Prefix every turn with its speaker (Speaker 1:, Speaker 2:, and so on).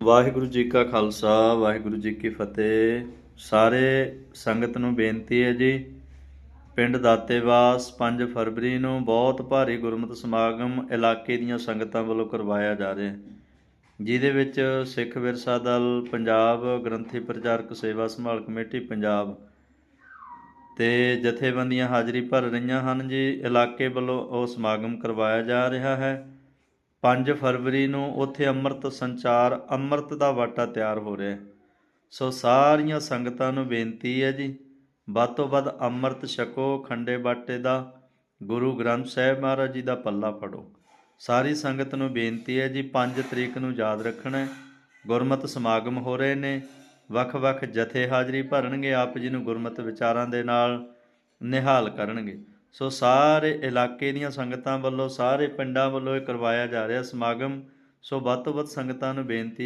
Speaker 1: ਵਾਹਿਗੁਰੂ ਜੀ ਕਾ ਖਾਲਸਾ, ਵਾਹਿਗੁਰੂ ਜੀ ਕੀ ਫਤਿਹ। ਸਾਰੇ ਸੰਗਤ ਨੂੰ ਬੇਨਤੀ ਹੈ ਜੀ, ਪਿੰਡ ਦਾਤੇਵਾਸ 5 ਫਰਵਰੀ ਨੂੰ ਬਹੁਤ ਭਾਰੀ ਗੁਰਮਤਿ ਸਮਾਗਮ ਇਲਾਕੇ ਦੀਆਂ ਸੰਗਤਾਂ ਵੱਲੋਂ ਕਰਵਾਇਆ ਜਾ ਰਿਹਾ ਹੈ, ਜਿਹਦੇ ਵਿੱਚ ਸਿੱਖ ਵਿਰਸਾ ਦਲ, ਪੰਜਾਬ ਗ੍ਰੰਥੀ ਪ੍ਰਚਾਰਕ ਸੇਵਾ ਸੰਭਾਲ ਕਮੇਟੀ, ਪੰਜਾਬ ਤੇ ਜਥੇਬੰਦੀਆਂ ਹਾਜ਼ਰੀ ਭਰ ਰਹੀਆਂ ਹਨ ਜੀ। ਇਲਾਕੇ ਵੱਲੋਂ ਉਹ ਸਮਾਗਮ ਕਰਵਾਇਆ ਜਾ ਰਿਹਾ ਹੈ। 5 ਫਰਵਰੀ ਨੂੰ ਉੱਥੇ ਅੰਮ੍ਰਿਤ ਸੰਚਾਰ, ਅੰਮ੍ਰਿਤ ਦਾ ਵਾਟਾ ਤਿਆਰ ਹੋ ਰਿਹਾ ਸੋ ਸਾਰੀਆਂ ਸੰਗਤਾਂ ਨੂੰ ਬੇਨਤੀ ਹੈ ਜੀ, ਵੱਧ ਤੋਂ ਵੱਧ ਅੰਮ੍ਰਿਤ ਛਕੋ, ਖੰਡੇ ਬਾਟੇ ਦਾ, ਗੁਰੂ ਗ੍ਰੰਥ ਸਾਹਿਬ ਮਹਾਰਾਜ ਜੀ ਦਾ ਪੱਲਾ ਫੜੋ। ਸਾਰੀ ਸੰਗਤ ਨੂੰ ਬੇਨਤੀ ਹੈ ਜੀ 5 ਤਰੀਕ ਨੂੰ ਯਾਦ ਰੱਖਣਾ ਹੈ। ਗੁਰਮਤਿ ਸਮਾਗਮ ਹੋ ਰਹੇ ਨੇ ਵੱਖ-ਵੱਖ ਜਥੇ ਹਾਜ਼ਰੀ ਭਰਨਗੇ, ਆਪ ਜੀ ਨੂੰ ਗੁਰਮਤਿ ਵਿਚਾਰਾਂ ਦੇ ਨਾਲ ਨਿਹਾਲ ਕਰਨਗੇ। ਸੋ ਸਾਰੇ ਇਲਾਕੇ ਦੀਆਂ ਸੰਗਤਾਂ ਵੱਲੋਂ, ਸਾਰੇ ਪਿੰਡਾਂ ਵੱਲੋਂ ਇਹ ਕਰਵਾਇਆ ਜਾ ਰਿਹਾ ਸਮਾਗਮ। ਸੋ ਵੱਧ ਤੋਂ ਵੱਧ ਸੰਗਤਾਂ ਨੂੰ ਬੇਨਤੀ ਹੈ